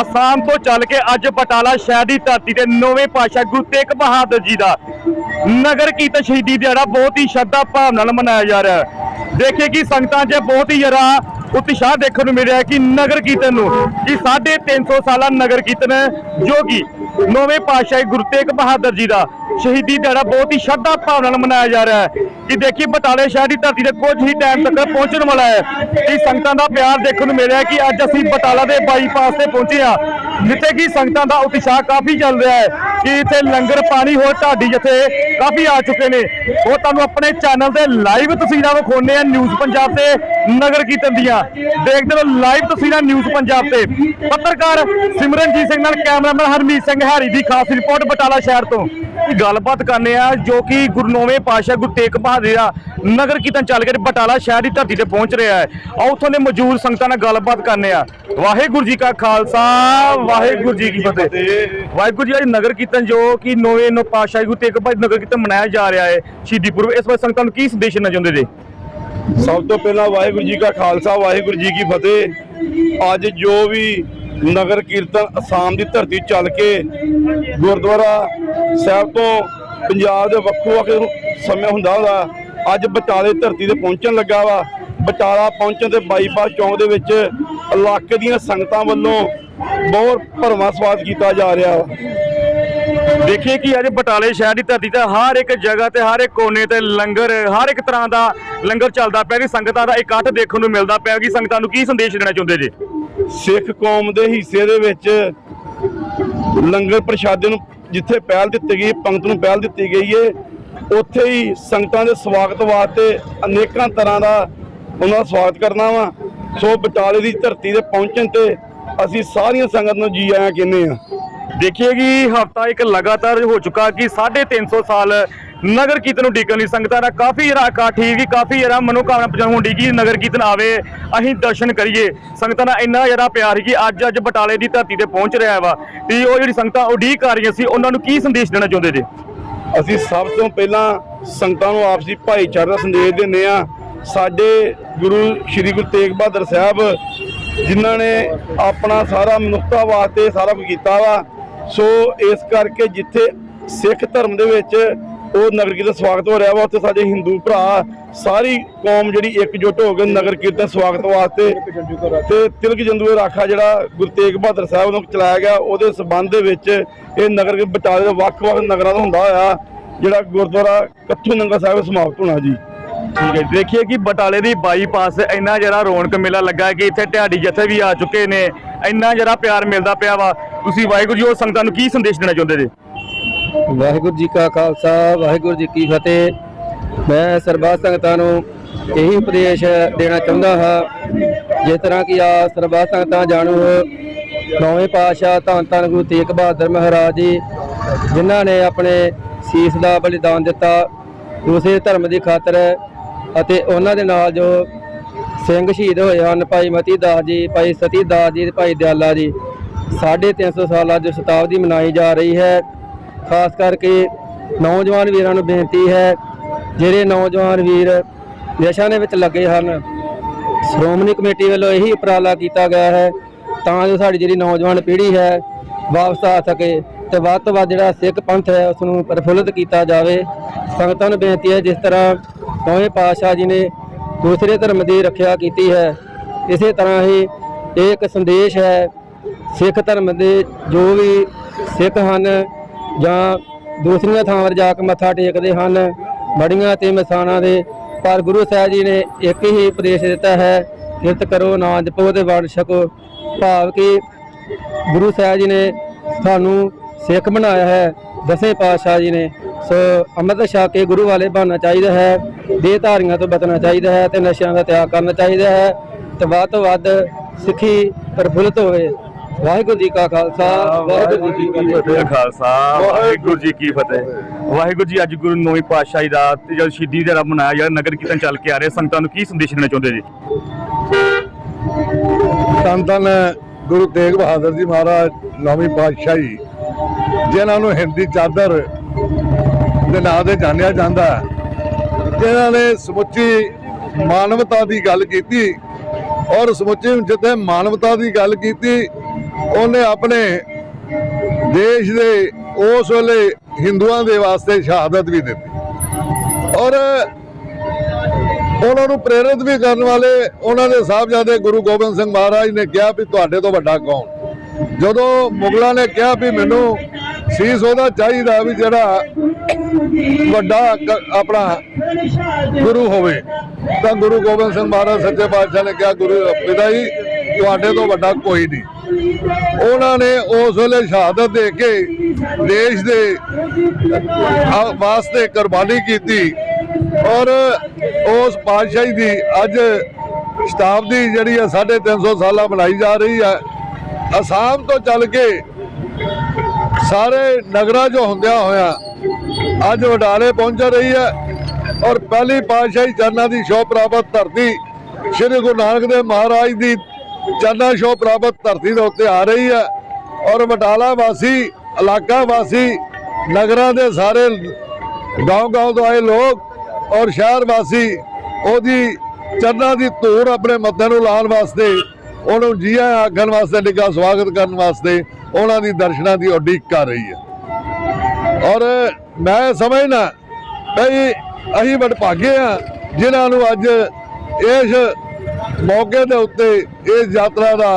ਅਸਾਮ ਤੋਂ ਚੱਲ ਕੇ ਅੱਜ ਬਟਾਲਾ ਸ਼ਹਿਰ ਦੀ ਧਰਤੀ ਤੇ ਨੌਵੇਂ ਪਾਤਸ਼ਾਹ ਗੁਰੂ ਤੇਗ ਬਹਾਦਰ ਜੀ ਦਾ ਨਗਰ ਕੀਰਤਨ ਸ਼ਹੀਦੀ ਦਿਹਾੜਾ ਬਹੁਤ ਹੀ ਸ਼ਰਧਾ ਭਾਵ ਨਾਲ ਮਨਾਇਆ ਜਾ ਰਿਹਾ ਹੈ। ਦੇਖੇ ਕਿ ਸੰਗਤਾਂ 'ਚ ਬਹੁਤ ਹੀ ਜ਼ਿਆਦਾ ਉਤਸ਼ਾਹ ਦੇਖਣ ਨੂੰ ਮਿਲ ਰਿਹਾ ਹੈ ਕਿ ਨਗਰ ਕੀਰਤਨ ਨੂੰ ਕਿ 350 ਸਾਲਾ ਨਗਰ ਕੀਰਤਨ ਹੈ, ਜੋ ਕਿ ਨੌਵੇਂ ਪਾਤਸ਼ਾਹ ਗੁਰੂ ਤੇਗ ਬਹਾਦਰ ਜੀ ਦਾ ਸ਼ਹੀਦੀ ਦਿਹਾੜਾ ਬਹੁਤ ਹੀ ਸ਼ਰਧਾ ਭਾਵਨਾ ਨਾਲ ਮਨਾਇਆ ਜਾ ਰਿਹਾ ਹੈ। ਕਿ ਦੇਖੀ ਬਟਾਲੇ ਸ਼ਹਿਰ ਦੀ ਧਰਤੀ ਤੇ ਕੁਝ ਹੀ ਟਾਈਮ ਤੱਕ ਪਹੁੰਚਣ ਵਾਲਾ ਹੈ। ਕਿ ਸੰਗਤਾਂ ਦਾ ਪਿਆਰ ਦੇਖਣ ਨੂੰ ਮਿਲ ਰਿਹਾ ਕਿ ਅੱਜ ਅਸੀਂ ਬਟਾਲਾ ਦੇ ਬਾਈਪਾਸ ਤੇ ਪਹੁੰਚੇ ਹਾਂ। ਜਿੱਥੇ ਕਿ ਸੰਗਤਾਂ ਦਾ ਉਤਸ਼ਾਹ ਕਾਫੀ ਚੱਲ ਰਿਹਾ ਹੈ ਕਿ ਇੱਥੇ ਲੰਗਰ ਪਾਣੀ ਹੋਰ ਢਾਡੀ ਜਿੱਥੇ ਕਾਫੀ ਆ ਚੁੱਕੇ ਨੇ। ਉਹ ਤੁਹਾਨੂੰ ਆਪਣੇ ਚੈਨਲ ਤੇ ਲਾਈਵ ਤਸਵੀਰਾਂ ਵਿਖਾਉਣੇ ਆ ਨਿਊਜ਼ ਪੰਜਾਬ ਤੇ ਨਗਰ ਕੀਰਤਨ ਦੀਆਂ। ਦੇਖਦੇ ਰਹੋ ਲਾਈਵ ਤਸਵੀਰਾਂ ਨਿਊਜ਼ ਪੰਜਾਬ ਤੇ। ਪੱਤਰਕਾਰ ਸਿਮਰਨਜੀਤ ਸਿੰਘ ਨਾਲ ਕੈਮਰਾਮੈਨ ਹਰਮੀਤ ਸਿੰਘ ਹੈਰੀ ਦੀ ਖਾਸ ਰਿਪੋਰਟ ਬਟਾਲਾ ਸ਼ਹਿਰ ਤੋਂ। ਗੱਲਬਾਤ ਕਰਨੇ ਆ ਜੋ ਕਿ ਗੁਰੂ ਨੌਵੇਂ ਪਾਤਸ਼ਾਹ ਗੁਰੂ ਤੇਗ ਬਹਾਦਰ ਦਾ ਨਗਰ ਕੀਰਤਨ ਚੱਲ ਕੇ ਬਟਾਲਾ ਸ਼ਹਿਰ ਦੀ ਧਰਤੀ ਤੇ ਪਹੁੰਚ ਰਿਹਾ ਹੈ। ਆਓ ਉੱਥੋਂ ਦੇ ਮੌਜੂਦ ਸੰਗਤਾਂ ਨਾਲ ਗੱਲਬਾਤ ਕਰਨੇ ਆ। ਵਾਹਿਗੁਰੂ ਜੀ ਕਾ ਖਾਲਸਾ, ਵਾਹਿਗੁਰੂ ਜੀ ਕੀ ਫਤਿਹ। ਵਾਹਿਗੁਰੂ ਜੀ ਅੱਜ ਨਗਰ ਕੀਰਤਨ ਜੋ ਕਿ ਨੌਵੇਂ ਨੋ ਪਾਤਸ਼ਾਹ ਗੁਰੂ ਤੇਗ ਬਹਾਦਰ ਨਗਰ ਕੀਰਤਨ ਮਨਾਇਆ ਜਾ ਰਿਹਾ ਹੈ ਸ਼ਹੀਦੀ ਪੁਰਬ, ਇਸ ਵਾਰ ਸੰਗਤਾਂ ਨੂੰ ਕੀ ਸੰਦੇਸ਼ ਦੇਣਾ ਚਾਹੁੰਦੇ ਜੀ? ਸਭ ਤੋਂ ਪਹਿਲਾਂ ਵਾਹਿਗੁਰੂ ਜੀ ਕਾ ਖਾਲਸਾ, ਵਾਹਿਗੁਰੂ ਜੀ ਕੀ ਫਤਿਹ। ਅੱਜ ਜੋ ਵੀ ਨਗਰ ਕੀਰਤਨ ਅਸਾਮ ਦੀ ਧਰਤੀ ਚੱਲ ਕੇ ਗੁਰਦੁਆਰਾ ਸਾਹਿਬ ਤੋਂ ਪੰਜਾਬ ਦੇ ਵੱਖੋ ਵੱਖ ਸਮੇਂ ਹੁੰਦਾ ਹੁੰਦਾ ਅੱਜ ਬਟਾਲੇ ਧਰਤੀ ਤੇ ਪਹੁੰਚਣ ਲੱਗਾ ਵਾ। ਬਟਾਲਾ ਪਹੁੰਚਣ ਤੇ ਬਾਈਪਾਸ ਚੌਂਕ ਦੇ ਵਿੱਚ ਇਲਾਕੇ ਦੀਆਂ ਸੰਗਤਾਂ ਵੱਲੋਂ ਬਹੁਤ ਭਰਵਾਂ ਸਵਾਦ ਕੀਤਾ ਜਾ ਰਿਹਾ ਦੇਖੀਏ ਕਿ ਅੱਜ ਬਟਾਲੇ ਸ਼ਹਿਰ ਦੀ ਧਰਤੀ ਤੇ ਹਰ ਇੱਕ ਜਗ੍ਹਾ ਤੇ, ਹਰ ਇੱਕ ਕੋਨੇ ਤੇ ਲੰਗਰ, ਹਰ ਇੱਕ ਤਰ੍ਹਾਂ ਦਾ ਲੰਗਰ ਚੱਲਦਾ ਪਿਆ ਕਿ ਸੰਗਤਾਂ ਦਾ ਇਕੱਠ ਦੇਖਣ ਨੂੰ ਮਿਲਦਾ ਪਿਆ ਕਿ ਸੰਗਤਾਂ ਨੂੰ ਕੀ ਸੰਦੇਸ਼ ਦੇਣਾ ਚਾਹੁੰਦੇ ਜੀ? ਸਿੱਖ ਕੌਮ ਦੇ ਹਿੱਸੇ ਦੇ ਵਿੱਚ ਲੰਗਰ ਪ੍ਰਸ਼ਾਦੇ ਨੂੰ ਜਿੱਥੇ ਪਹਿਲ ਦਿੱਤੀ ਗਈ, ਪੰਗਤ ਨੂੰ ਪਹਿਲ ਦਿੱਤੀ ਗਈ ਏ, ਉੱਥੇ ਹੀ ਸੰਗਤਾਂ ਦੇ ਸਵਾਗਤ ਵਾਸਤੇ ਅਨੇਕਾਂ ਤਰ੍ਹਾਂ ਦਾ ਉਹਨਾਂ ਦਾ ਸਵਾਗਤ ਕਰਨਾ ਵਾ। ਸੋ ਬਟਾਲੇ ਦੀ ਧਰਤੀ ਤੇ ਪਹੁੰਚਣ ਤੇ ਅਸੀਂ ਸਾਰੀਆਂ ਸੰਗਤ ਨੂੰ ਜੀ ਆਇਆਂ ਕਹਿੰਦੇ ਆ। ਦੇਖੀਏ ਕਿ ਹਫਤਾ ਇੱਕ ਲਗਾਤਾਰ ਹੋ ਚੁੱਕਾ ਕਿ 350 ਸਾਲ ਨਗਰ ਕੀਰਤਨ ਨੂੰ ਡੀਕਣ ਲਈ ਸੰਗਤਾਂ ਦਾ ਕਾਫੀ ਜਿਹੜਾ ਇਕੱਠ ਹੀ ਕਿ ਕਾਫੀ ਜਿਹੜਾ ਮਨੋਕਾਮਨਾ ਪੂਰਨ ਹੁੰਦੀ ਕਿ ਨਗਰ ਕੀਰਤਨ ਆਵੇ, ਅਸੀਂ ਦਰਸ਼ਨ ਕਰੀਏ। ਸੰਗਤਾਂ ਦਾ ਇੰਨਾ ਜਿਹੜਾ ਪਿਆਰ ਸੀ ਕਿ ਅੱਜ ਅੱਜ ਬਟਾਲੇ ਦੀ ਧਰਤੀ ਤੇ ਪਹੁੰਚ ਰਿਹਾ ਵਾ ਤੇ ਉਹ ਜਿਹੜੀ ਸੰਗਤਾਂ ਉਡੀਕ ਕਰ ਰਹੀਆਂ ਸੀ, ਉਹਨਾਂ ਨੂੰ ਕੀ ਸੰਦੇਸ਼ ਦੇਣਾ ਚਾਹੁੰਦੇ ਜੀ? ਅਸੀਂ ਸਭ ਤੋਂ ਪਹਿਲਾਂ ਸੰਗਤਾਂ ਨੂੰ ਆਪਸੀ ਭਾਈਚਾਰੇ ਦਾ ਸੰਦੇਸ਼ ਦਿੰਦੇ ਆ ਸਾਡੇ ਗੁਰੂ ਸ੍ਰੀ ਗੁਰੂ ਤੇਗ ਬਹਾਦਰ ਸਾਹਿਬ, ਜਿਨ੍ਹਾਂ ਨੇ ਆਪਣਾ ਸਾਰਾ ਮਨੁੱਖਤਾ ਵਾਸਤੇ ਸਾਰਾ ਕੁਝ ਕੀਤਾ ਵਾ ਸੋ ਇਸ ਕਰਕੇ ਜਿੱਥੇ ਸਿੱਖ ਧਰਮ ਦੇ ਵਿੱਚ ਉਹ ਨਗਰ ਕੀਰਤਨ ਸਵਾਗਤ ਹੋ ਰਿਹਾ ਵਾ, ਉੱਥੇ ਸਾਡੇ ਹਿੰਦੂ ਭਰਾ, ਸਾਰੀ ਕੌਮ ਜਿਹੜੀ ਇਕਜੁੱਟ ਹੋ ਕੇ ਨਗਰ ਕੀਰਤਨ ਸਵਾਗਤ ਵਾਸਤੇ ਤੇ ਤਿਲਕ ਜੰਦੂਏ ਰਾਖਾ ਜਿਹੜਾ ਗੁਰੂ ਤੇਗ ਬਹਾਦਰ ਸਾਹਿਬ ਨੂੰ ਚਲਾਇਆ ਗਿਆ, ਉਹਦੇ ਸਬੰਧ ਦੇ ਵਿੱਚ ਇਹ ਨਗਰ ਬਟਾਲੇ ਦੇ ਵੱਖ-ਵੱਖ ਨਗਰਾਂ ਦਾ ਹੁੰਦਾ ਹੋਇਆ, ਜਿਹੜਾ ਗੁਰਦੁਆਰਾ ਕੱਥੂ ਨੰਗਾ ਸਾਹਿਬ ਸਮਾਪਤ ਹੋਣਾ ਜੀ। ਠੀਕ ਹੈ ਦੇਖੀਏ ਕਿ ਬਟਾਲੇ ਦੀ ਬਾਈਪਾਸ ਇੰਨਾ ਜਿਹੜਾ ਰੌਣਕ ਮੇਲਾ ਲੱਗਾ ਕਿ ਇੱਥੇ ਢਿਆੜੀ ਜਥੇ ਵੀ ਆ ਚੁੱਕੇ ਨੇ, ਇੰਨਾ ਜਿਹੜਾ ਪਿਆਰ ਮਿਲਦਾ ਪਿਆ ਵਾ। ਤੁਸੀਂ ਵਾਹਿਗੁਰੂ ਜੀ ਉਹ ਸੰਗਤਾਂ ਨੂੰ ਕੀ ਸੰਦੇਸ਼ ਦੇਣਾ ਚਾਹੁੰਦੇ ਜੀ? ਵਾਹਿਗੁਰੂ ਜੀ ਕਾ ਖਾਲਸਾ, ਵਾਹਿਗੁਰੂ ਜੀ ਕੀ ਫਤਿਹ। ਮੈਂ ਸਰਬੱਤ ਸੰਗਤਾਂ ਨੂੰ ਇਹੀ ਉਪਦੇਸ਼ ਦੇਣਾ ਚਾਹੁੰਦਾ ਹਾਂ, ਜਿਸ ਤਰ੍ਹਾਂ ਕਿ ਆ ਸਰਬੱਤ ਸੰਗਤਾਂ ਜਾਣੂ, ਨੌਵੇਂ ਪਾਤਸ਼ਾਹ ਧੰਨ ਧੰਨ ਗੁਰੂ ਤੇਗ ਬਹਾਦਰ ਮਹਾਰਾਜ ਜੀ, ਜਿਨ੍ਹਾਂ ਨੇ ਆਪਣੇ ਸੀਸ ਦਾ ਬਲੀਦਾਨ ਦਿੱਤਾ ਦੂਸਰੇ ਧਰਮ ਦੀ ਖਾਤਰ ਅਤੇ ਉਹਨਾਂ ਦੇ ਨਾਲ ਜੋ ਸਿੰਘ ਸ਼ਹੀਦ ਹੋਏ ਹਨ, ਭਾਈ ਮਤੀ ਦਾਸ ਜੀ, ਭਾਈ ਸਤੀ ਦਾਸ ਜੀ ਤੇ ਭਾਈ ਦਿਆਲਾ ਜੀ। 350 ਸਾਲ ਅੱਜ ਸ਼ਤਾਬਦੀ ਮਨਾਈ ਜਾ ਰਹੀ ਹੈ। ਖਾਸ ਕਰਕੇ ਨੌਜਵਾਨ ਵੀਰਾਂ ਨੂੰ ਬੇਨਤੀ ਹੈ, ਜਿਹੜੇ ਨੌਜਵਾਨ ਵੀਰ ਨਸ਼ਿਆਂ ਦੇ ਵਿੱਚ ਲੱਗੇ ਹਨ, ਸ਼੍ਰੋਮਣੀ ਕਮੇਟੀ ਵੱਲੋਂ ਇਹੀ ਉਪਰਾਲਾ ਕੀਤਾ ਗਿਆ ਹੈ ਤਾਂ ਜੋ ਸਾਡੀ ਜਿਹੜੀ ਨੌਜਵਾਨ ਪੀੜ੍ਹੀ ਹੈ ਵਾਪਸ ਆ ਸਕੇ ਤੇ ਵੱਧ ਤੋਂ ਵੱਧ ਜਿਹੜਾ ਸਿੱਖ ਪੰਥ ਹੈ ਉਸ ਨੂੰ ਪ੍ਰਫੁੱਲਤ ਕੀਤਾ ਜਾਵੇ। ਸੰਗਤਾਂ ਨੂੰ ਬੇਨਤੀ ਹੈ, ਜਿਸ ਤਰ੍ਹਾਂ ਨੌਵੇਂ ਪਾਤਸ਼ਾਹ ਜੀ ਨੇ ਦੂਸਰੇ ਧਰਮ ਦੀ ਰੱਖਿਆ ਕੀਤੀ ਹੈ, ਇਸੇ ਤਰ੍ਹਾਂ ਹੀ ਇਹ ਇੱਕ ਸੰਦੇਸ਼ ਹੈ ਸਿੱਖ ਧਰਮ ਦੇ ਜੋ ਵੀ ਸਿੱਖ ਹਨ ਜਾਂ ਦੂਸਰੀਆਂ ਥਾਵਾਂ 'ਤੇ ਜਾ ਕੇ ਮੱਥਾ ਟੇਕਦੇ ਹਨ ਬੜੀਆਂ ਤੇ ਮਸਾਣਾ ਦੇ, ਪਰ ਗੁਰੂ ਸਾਹਿਬ ਜੀ ਨੇ ਇੱਕ ਹੀ ਉਪਦੇਸ਼ ਦਿੱਤਾ ਹੈ, ਕਿਰਤ ਕਰੋ ਨਾ ਜਪੋ ਤੇ ਵੰਡ ਛਕੋ। ਭਾਵ ਕਿ ਗੁਰੂ ਸਾਹਿਬ ਜੀ ਨੇ ਸਾਨੂੰ ਸਿੱਖ ਬਣਾਇਆ ਹੈ, ਦਸੇ ਪਾਤਸ਼ਾਹ ਜੀ ਨੇ। ਸੋ ਅੰਮ੍ਰਿਤ ਛਕ ਕੇ ਗੁਰੂ ਵਾਲੇ ਬਣਨਾ ਚਾਹੀਦਾ ਹੈ ਦੇ ਧਾਰੀਆਂ ਤੋਂ ਬਚਣਾ ਚਾਹੀਦਾ ਹੈ ਤੇ ਨਸ਼ਿਆਂ ਦਾ ਤਿਆਗ ਕਰਨਾ ਚਾਹੀਦਾ ਹੈ ਤੇ ਵੱਧ ਤੋਂ ਵੱਧ ਸਿੱਖੀ ਪ੍ਰਫੁੱਲਤ ਹੋਵੇ। ਵਾਹਿਗੁਰੂ ਜੀ ਕਾ ਖਾਲਸਾ ਵਾਹਿਗੁਰੂ ਜੀ ਕੀ ਫਤਿਹ। ਖਾਲਸਾ ਵਾਹਿਗੁਰੂ ਜੀ ਕੀ ਫਤਿਹ। ਵਾਹਿਗੁਰੂ ਜੀ ਅੱਜ ਗੁਰੂ ਨੌਵੇਂ ਪਾਤਸ਼ਾਹੀ ਦਾ ਤੇ ਜਦ ਸ਼ਹੀਦੀ ਦਿਹਾੜਾ ਮਨਾਇਆ ਜਾ ਨਗਰ ਕੀਰਤਨ ਚੱਲ ਕੇ ਆ ਰਿਹਾ ਸੰਗਤਾਂ ਨੂੰ ਕੀ ਸੰਦੇਸ਼ ਦੇਣਾ ਚਾਹੁੰਦੇ ਜੀ? ਧੰਨ ਗੁਰੂ ਤੇਗ ਬਹਾਦਰ ਜੀ ਮਹਾਰਾਜ ਨੌਵੀਂ ਪਾਤਸ਼ਾਹੀ ਜਿਨ੍ਹਾਂ ਨੂੰ ਹਿੰਦੀ ਚਾਦਰ ਦੇ ਨਾਂ ਤੇ ਜਾਣਿਆ ਜਾਂਦਾ ਜਿਨ੍ਹਾਂ ਨੇ ਸਮੁੱਚੀ ਮਾਨਵਤਾ ਦੀ ਗੱਲ ਕੀਤੀ ਔਰ ਸਮੁੱਚੀ ਜਿੱਥੇ ਮਾਨਵਤਾ ਦੀ ਗੱਲ ਕੀਤੀ ਉਹਨੇ ਆਪਣੇ ਦੇਸ਼ ਦੇ ਉਸ ਵੇਲੇ ਹਿੰਦੂਆਂ ਦੇ ਵਾਸਤੇ ਸ਼ਹਾਦਤ ਵੀ ਦਿੱਤੀ। ਔਰ ਉਹਨਾਂ ਨੂੰ ਪ੍ਰੇਰਿਤ ਵੀ ਕਰਨ ਵਾਲੇ ਉਹਨਾਂ ਦੇ ਸਾਹਿਬਜ਼ਾਦੇ ਗੁਰੂ ਗੋਬਿੰਦ ਸਿੰਘ ਮਹਾਰਾਜ ਨੇ ਕਿਹਾ ਵੀ ਤੁਹਾਡੇ ਤੋਂ ਵੱਡਾ ਕੌਣ? ਜਦੋਂ ਮੁਗਲਾਂ ਨੇ ਕਿਹਾ ਵੀ ਮੈਨੂੰ ਸੀਸ ਉਹਦਾ ਚਾਹੀਦਾ ਵੀ ਜਿਹੜਾ ਵੱਡਾ ਆਪਣਾ ਗੁਰੂ ਹੋਵੇ, ਤਾਂ ਗੁਰੂ ਗੋਬਿੰਦ ਸਿੰਘ ਮਹਾਰਾਜ ਸੱਚੇ ਪਾਤਸ਼ਾਹ ਨੇ ਕਿਹਾ, ਗੁਰੂ ਪਿਤਾ ਜੀ ਤੁਹਾਡੇ ਤੋਂ ਵੱਡਾ ਕੋਈ ਨਹੀਂ। ਉਹਨਾਂ ਨੇ ਉਸ ਵੇਲੇ ਸ਼ਹਾਦਤ ਦੇ ਕੇ ਦੇਸ਼ ਦੇ ਵਾਸਤੇ ਕੁਰਬਾਨੀ ਕੀਤੀ। ਔਰ ਉਸ ਪਾਤਸ਼ਾਹੀ ਦੀ ਅੱਜ ਸ਼ਤਾਬਦੀ ਜਿਹੜੀ ਹੈ 350 ਸਾਲਾ ਮਨਾਈ ਜਾ ਰਹੀ ਹੈ ਅਸਾਮ ਤੋਂ ਚੱਲ ਕੇ ਸਾਰੇ ਨਗਰਾਂ ਜੋ ਹੁੰਦਿਆਂ ਹੋਇਆ ਅੱਜ ਵਡਾਲੇ ਪਹੁੰਚ ਰਹੀ ਹੈ ਔਰ ਪਹਿਲੀ ਪਾਤਸ਼ਾਹੀ ਚਰਨਾਂ ਦੀ ਸ਼ੋਭ ਪ੍ਰਾਪਤ ਧਰਤੀ ਸ੍ਰੀ ਗੁਰੂ ਨਾਨਕ ਦੇਵ ਮਹਾਰਾਜ ਦੀ ਚਰਨਾਂ ਸ਼ੋ ਪ੍ਰਾਪਤ ਧਰਤੀ ਦੇ ਉੱਤੇ ਆ ਰਹੀ ਹੈ ਔਰ ਬਟਾਲਾ ਵਾਸੀ, ਇਲਾਕਾ ਵਾਸੀ, ਨਗਰਾਂ ਦੇ ਸਾਰੇ ਗਾਉਂ ਗਾਉਂ ਤੋਂ ਆਏ ਲੋਕ ਔਰ ਸ਼ਹਿਰ ਵਾਸੀ, ਉਹਦੀ ਚਰਨਾਂ ਦੀ ਧੂੜ ਆਪਣੇ ਮੱਥੇ ਨੂੰ ਲਾਉਣ ਵਾਸਤੇ, ਉਹਨੂੰ ਜੀਆ ਆਖਣ ਵਾਸਤੇ, ਨਿੱਘਾ ਸਵਾਗਤ ਕਰਨ ਵਾਸਤੇ ਉਹਨਾਂ ਦੀ ਦਰਸ਼ਨਾਂ ਦੀ ਉਡੀਕ ਕਰ ਰਹੀ ਹੈ। ਔਰ ਮੈਂ ਸਮਝਣਾ ਭਈ ਅਸੀਂ ਵਡਭਾਗੇ ਆ ਜਿਨ੍ਹਾਂ ਨੂੰ ਅੱਜ ਇਸ ਮੌਕੇ ਦੇ ਉੱਤੇ ਇਸ ਯਾਤਰਾ ਦਾ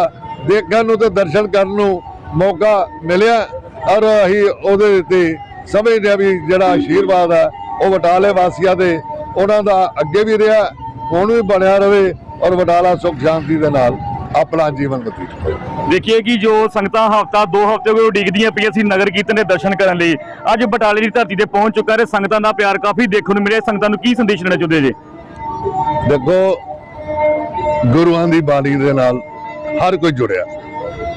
ਦੇਖਣ ਨੂੰ ਤੇ ਦਰਸ਼ਨ ਕਰਨ ਨੂੰ ਮੌਕਾ ਮਿਲਿਆ ਔਰ ਅਸੀਂ ਉਹਦੇ ਉੱਤੇ ਸਮਝਦੇ ਹਾਂ ਵੀ ਜਿਹੜਾ ਆਸ਼ੀਰਵਾਦ ਹੈ ਉਹ ਬਟਾਲੇ ਵਾਸੀਆਂ ਦੇ ਉਹਨਾਂ ਦਾ ਅੱਗੇ ਵੀ ਰਿਹਾ ਹੁਣ ਵੀ ਬਣਿਆ ਰਵੇ ਔਰ ਬਟਾਲਾ ਸੁਖ ਸ਼ਾਂਤੀ ਦੇ ਨਾਲ ਆਪਣਾ ਜੀਵਨ ਬਤੀਤ ਕਰੇ ਦੇਖੀਏ ਕਿ ਜੋ ਸੰਗਤਾਂ ਹਫਤਾ ਦੋ ਹਫ਼ਤੇ ਕੋਲ ਉਡੀਕਦੀਆਂ ਪਈਆਂ ਸੀ ਨਗਰ ਕੀਰਤਨ ਦੇ ਦਰਸ਼ਨ ਕਰਨ ਲਈ ਅੱਜ ਬਟਾਲੇ ਦੀ ਧਰਤੀ ਤੇ ਪਹੁੰਚ ਚੁੱਕਾ ਹੈ ਸੰਗਤਾਂ ਦਾ ਪਿਆਰ ਕਾਫੀ ਦੇਖਣ ਨੂੰ ਮਿਲਿਆ। ਸੰਗਤਾਂ ਨੂੰ ਕੀ ਸੰਦੇਸ਼ ਦੇਣਾ ਚਾਹੁੰਦੇ ਜੀ? ਦੇਖੋ ਗੁਰੂਆਂ ਦੀ ਬਾਣੀ ਦੇ ਨਾਲ ਹਰ ਕੋਈ ਜੁੜਿਆ।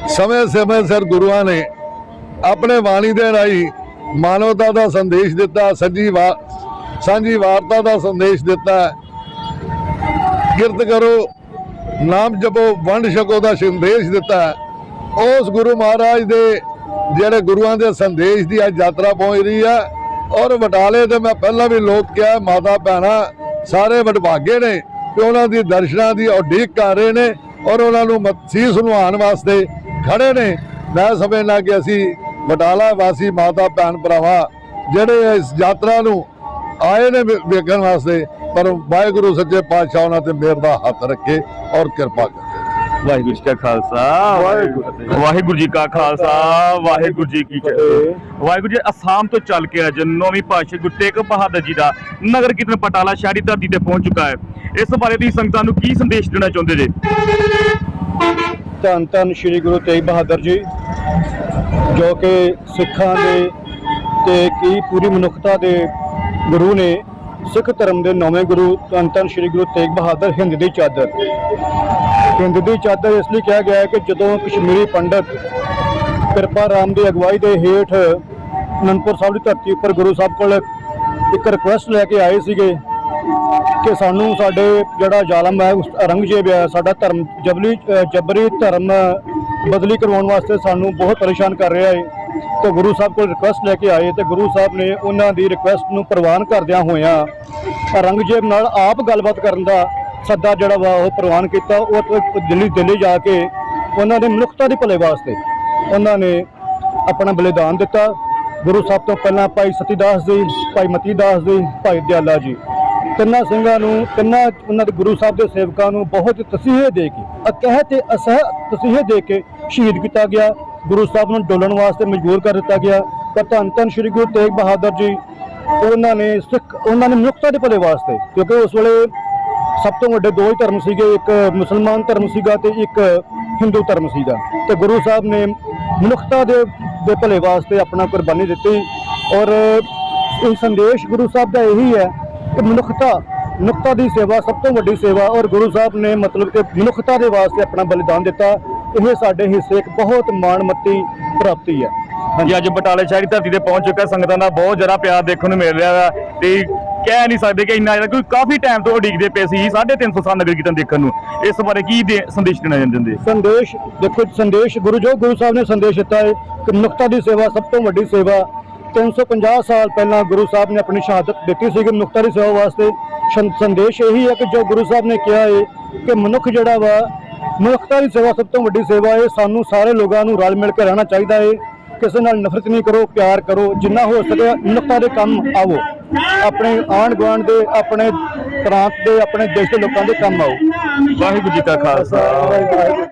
ਸਮੇਂ ਸਮੇਂ ਸਿਰ ਗੁਰੂਆਂ ਨੇ ਆਪਣੇ ਬਾਣੀ ਦੇ ਰਾਹੀਂ ਮਾਨਵਤਾ ਦਾ ਸੰਦੇਸ਼ ਦਿੱਤਾ, ਸੱਜੀ ਵਾ, ਸਾਂਝੀ ਵਾਰਤਾ ਦਾ ਸੰਦੇਸ਼ ਦਿੱਤਾ। ਕਿਰਤ ਕਰੋ, ਨਾਮ ਜਪੋ, ਵੰਡ ਛਕੋ ਦਾ ਸੰਦੇਸ਼ ਦਿੱਤਾ। ਉਸ ਗੁਰੂ ਮਹਾਰਾਜ ਦੇ ਜਿਹੜੇ ਗੁਰੂਆਂ ਦੇ ਸੰਦੇਸ਼ ਦੀ ਅੱਜ ਯਾਤਰਾ ਪਹੁੰਚ ਰਹੀ ਹੈ ਔਰ ਬਟਾਲੇ ਤੇ ਮੈਂ ਪਹਿਲਾਂ ਵੀ ਲੋਕ ਕਿਹਾ ਮਾਤਾ ਭੈਣਾਂ ਸਾਰੇ ਵਡਭਾਗੇ ਨੇ ਕਿ ਉਹਨਾਂ ਦੀ ਦਰਸ਼ਨਾਂ ਦੀ ਉਡੀਕ ਕਰ ਰਹੇ ਨੇ ਔਰ ਉਹਨਾਂ ਨੂੰ ਸੀਸ ਨਿਵਾਉਣ ਵਾਸਤੇ ਖੜੇ ਨੇ। ਮੈਂ ਸਮਝਣਾ ਕਿ ਅਸੀਂ ਬਟਾਲਾ ਵਾਸੀ ਮਾਤਾ ਭੈਣ ਭਰਾਵਾਂ ਜਿਹੜੇ ਇਸ ਯਾਤਰਾ ਨੂੰ ਆਏ ਨੇ ਵੇਖਣ ਵਾਸਤੇ, ਪਰ ਵਾਹਿਗੁਰੂ ਸੱਚੇ ਪਾਤਸ਼ਾਹ ਉਹਨਾਂ ਤੇ ਮਿਹਰ ਦਾ ਹੱਥ ਰੱਖੇ ਔਰ ਕਿਰਪਾ ਕਰੇ। ਵਾਹਿਗੁਰੂ ਜੀ ਕਾ ਖਾਲਸਾ, ਵਾਹਿਗੁਰੂ ਵਾਹਿਗੁਰੂ ਜੀ ਕਾ ਖਾਲਸਾ, ਵਾਹਿਗੁਰੂ ਜੀ ਕੀ ਫਤਿਹ ਵਾਹਿਗੁਰੂ ਜੀ, ਅਸਾਮ ਤੋਂ ਚੱਲ ਕੇ ਅੱਜ ਨੌਵੀਂ ਪਾਤਸ਼ਾਹ ਗੁਰੂ ਤੇਗ ਬਹਾਦਰ ਜੀ ਦਾ ਨਗਰ ਕੀਰਤਨ ਪਟਾਲਾ ਸ਼ਹਿਰੀ ਧਰਤੀ ਤੇ ਪਹੁੰਚ ਚੁੱਕਾ ਹੈ। ਇਸ ਬਾਰੇ ਤੁਸੀਂ ਸੰਗਤਾਂ ਨੂੰ ਕੀ ਸੰਦੇਸ਼ ਦੇਣਾ ਚਾਹੁੰਦੇ ਜੀ? ਧੰਨ ਧੰਨ ਸ੍ਰੀ ਗੁਰੂ ਤੇਗ ਬਹਾਦਰ ਜੀ, ਜੋ ਕਿ ਸਿੱਖਾਂ ਦੇ ਤੇ ਕੀ ਪੂਰੀ ਮਨੁੱਖਤਾ ਦੇ ਗੁਰੂ ਨੇ, ਸਿੱਖ ਧਰਮ ਦੇ ਨੌਵੇਂ ਗੁਰੂ ਧੰਨ ਧੰਨ ਸ੍ਰੀ ਗੁਰੂ ਤੇਗ ਬਹਾਦਰ ਹਿੰਦ ਦੀ ਚਾਦਰ। ਹਿੰਦ ਦੀ ਚਾਦਰ ਇਸ ਲਈ ਕਿਹਾ ਗਿਆ ਹੈ ਕਿ ਜਦੋਂ ਕਸ਼ਮੀਰੀ ਪੰਡਤ ਕਿਰਪਾ ਰਾਮ ਦੀ ਅਗਵਾਈ ਦੇ ਹੇਠ ਅਨੰਦਪੁਰ ਸਾਹਿਬ ਦੀ ਧਰਤੀ ਉੱਪਰ ਗੁਰੂ ਸਾਹਿਬ ਕੋਲ ਇੱਕ ਰਿਕੁਐਸਟ ਲੈ ਕੇ ਆਏ ਸੀਗੇ ਕਿ ਸਾਨੂੰ ਸਾਡੇ ਜਿਹੜਾ ਜ਼ਾਲਮ ਹੈ, ਉਸ ਔਰੰਗਜ਼ੇਬ ਹੈ, ਸਾਡਾ ਧਰਮ ਜਬਲੀ ਜਬਰੀ ਧਰਮ ਬਦਲੀ ਕਰਵਾਉਣ ਵਾਸਤੇ ਸਾਨੂੰ ਬਹੁਤ ਪਰੇਸ਼ਾਨ ਕਰ ਰਿਹਾ ਹੈ। ਤੇ ਗੁਰੂ ਸਾਹਿਬ ਕੋਲ ਰਿਕੁਐਸਟ ਲੈ ਕੇ ਆਏ ਤੇ ਗੁਰੂ ਸਾਹਿਬ ਨੇ ਉਹਨਾਂ ਦੀ ਰਿਕੁਐਸਟ ਨੂੰ ਪ੍ਰਵਾਨ ਕਰਦਿਆਂ ਹੋਇਆਂ ਔਰੰਗਜ਼ੇਬ ਨਾਲ ਆਪ ਗੱਲਬਾਤ ਕਰਨ ਦਾ ਸੱਦਾ ਜਿਹੜਾ ਵਾ ਉਹ ਪ੍ਰਵਾਨ ਕੀਤਾ, ਉਹ ਦਿੱਲੀ ਦਿੱਲੀ ਜਾ ਕੇ ਉਹਨਾਂ ਦੇ ਮਨੁੱਖਤਾ ਦੇ ਭਲੇ ਵਾਸਤੇ ਉਹਨਾਂ ਨੇ ਆਪਣਾ ਬਲੀਦਾਨ ਦਿੱਤਾ। ਗੁਰੂ ਸਾਹਿਬ ਤੋਂ ਪਹਿਲਾਂ ਭਾਈ ਸਤੀਦਾਸ ਜੀ, ਭਾਈ ਮਤੀਦਾਸ ਜੀ, ਭਾਈ ਦਿਆਲਾ ਜੀ, ਤਿੰਨਾਂ ਸਿੰਘਾਂ ਨੂੰ, ਤਿੰਨਾਂ ਉਹਨਾਂ ਦੇ ਗੁਰੂ ਸਾਹਿਬ ਦੇ ਸੇਵਕਾਂ ਨੂੰ ਬਹੁਤ ਤਸੀਹੇ ਦੇ ਕੇ, ਅਕਹਿ ਤੇ ਅਸਹਿ ਤਸੀਹੇ ਦੇ ਕੇ ਸ਼ਹੀਦ ਕੀਤਾ ਗਿਆ। ਗੁਰੂ ਸਾਹਿਬ ਨੂੰ ਡੋਲਣ ਵਾਸਤੇ ਮਜਬੂਰ ਕਰ ਦਿੱਤਾ ਗਿਆ। ਪਰ ਧੰਨ ਧੰਨ ਸ੍ਰੀ ਗੁਰੂ ਤੇਗ ਬਹਾਦਰ ਜੀ, ਉਹਨਾਂ ਨੇ ਸਿੱਖ ਉਹਨਾਂ ਨੇ ਮਨੁੱਖਤਾ ਦੇ ਭਲੇ ਵਾਸਤੇ, ਕਿਉਂਕਿ ਉਸ ਵੇਲੇ ਸਭ ਤੋਂ ਵੱਡੇ ਦੋ ਹੀ ਧਰਮ ਸੀਗੇ, ਇੱਕ ਮੁਸਲਮਾਨ ਧਰਮ ਸੀਗਾ ਤੇ ਇੱਕ ਹਿੰਦੂ ਧਰਮ ਸੀਗਾ। ਤੇ ਗੁਰੂ ਸਾਹਿਬ ਨੇ ਮਨੁੱਖਤਾ ਦੇ ਦੇ ਭਲੇ ਵਾਸਤੇ ਆਪਣਾ ਕੁਰਬਾਨੀ ਦਿੱਤੀ ਔਰ ਇਹ ਸੰਦੇਸ਼ ਗੁਰੂ ਸਾਹਿਬ ਦਾ ਇਹੀ ਹੈ ਕਿ ਮਨੁੱਖਤਾ ਮਨੁੱਖਤਾ ਦੀ ਸੇਵਾ ਸਭ ਤੋਂ ਵੱਡੀ ਸੇਵਾ ਔਰ ਗੁਰੂ ਸਾਹਿਬ ਨੇ ਮਤਲਬ ਕਿ ਮਨੁੱਖਤਾ ਦੇ ਵਾਸਤੇ ਆਪਣਾ ਬਲੀਦਾਨ ਦਿੱਤਾ, ਇਹ ਸਾਡੇ ਹਿੱਸੇ ਇੱਕ ਬਹੁਤ ਮਾਣਮੱਤੀ ਪ੍ਰਾਪਤੀ ਹੈ। ਹਾਂਜੀ, ਅੱਜ ਬਟਾਲੇ ਸ਼ਹਿਰੀ ਧਰਤੀ ਤੇ ਪਹੁੰਚ ਚੁੱਕਾ ਸੰਗਤਾਂ ਦਾ ਬਹੁਤ ਜ਼ਿਆਦਾ ਪਿਆਰ ਦੇਖਣ ਨੂੰ ਮਿਲ ਰਿਹਾ ਹੈ ਤੇ ਕਹਿ ਨਹੀਂ ਸਕਦੇ ਕਿ ਇੰਨਾ ਜ਼ਿਆਦਾ, ਕਿਉਂਕਿ ਕਾਫੀ ਟਾਈਮ ਤੋਂ ਉਡੀਕਦੇ ਪਏ ਸੀ 350 ਸਾਲ ਨਗਰ ਕੀਰਤਨ ਦੇਖਣ ਨੂੰ। ਇਸ ਬਾਰੇ ਕੀ ਸੰਦੇਸ਼ ਦੇਣਾ ਚਾਹੁੰਦੇ ਸੰਦੇਸ਼, ਦੇਖੋ ਸੰਦੇਸ਼, ਗੁਰੂ ਜੋ ਗੁਰੂ ਸਾਹਿਬ ਨੇ ਸੰਦੇਸ਼ ਦਿੱਤਾ ਹੈ ਕਿ ਮਨੁੱਖਤਾ ਦੀ ਸੇਵਾ ਸਭ ਤੋਂ ਵੱਡੀ ਸੇਵਾ। 350 ਸਾਲ ਪਹਿਲਾਂ ਗੁਰੂ ਸਾਹਿਬ ਨੇ ਆਪਣੀ ਸ਼ਹਾਦਤ ਦਿੱਤੀ ਸੀ ਕਿ ਮਨੁੱਖਤਾ ਦੀ ਸੇਵਾ ਵਾਸਤੇ ਸੰਦੇਸ਼ ਇਹੀ ਹੈ ਕਿ ਜੋ ਗੁਰੂ ਸਾਹਿਬ ਨੇ ਕਿਹਾ ਹੈ ਕਿ ਮਨੁੱਖ ਜਿਹੜਾ ਵਾ, ਮਨੁੱਖਤਾ ਦੀ ਸੇਵਾ ਸਭ ਤੋਂ ਵੱਡੀ ਸੇਵਾ ਹੈ। ਸਾਨੂੰ ਸਾਰੇ ਲੋਕਾਂ ਨੂੰ ਰਲ ਮਿਲ ਕੇ ਰਹਿਣਾ ਚਾਹੀਦਾ ਹੈ। ਕਿਸੇ ਨਾਲ ਨਫ਼ਰਤ ਨਹੀਂ ਕਰੋ, ਪਿਆਰ ਕਰੋ, ਜਿੰਨਾ ਹੋ ਸਕੇ ਮਨੁੱਖਤਾ ਦੇ ਕੰਮ ਆਵੋ। ਆਪਣੇ ਆਂਢ ਗੁਆਂਢ ਦੇ, ਆਪਣੇ ਪ੍ਰਾਂਤ ਦੇ, ਆਪਣੇ ਦੇਸ਼ ਦੇ ਲੋਕਾਂ ਦੇ ਕੰਮ ਆਓ। ਵਾਹਿਗੁਰੂ ਜੀ ਕਾ ਖਾਲਸਾ।